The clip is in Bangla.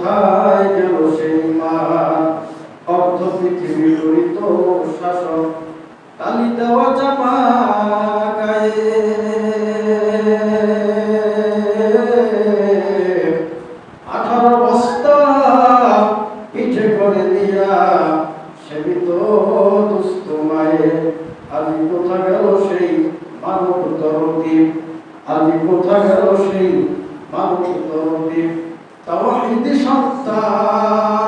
কোথায় গেল সেই মান অর্ধ পৃথিবী লড়িত শাসক, তালি দেওয়া জামা গায়ে। আঠারো বস্তা পিঠে করে দিয়া সেবিত দুস্থ মায়ে আজ কোথা আজ কোথা গেল সেই মানব দরদীপ তাওহিদি সন্তান।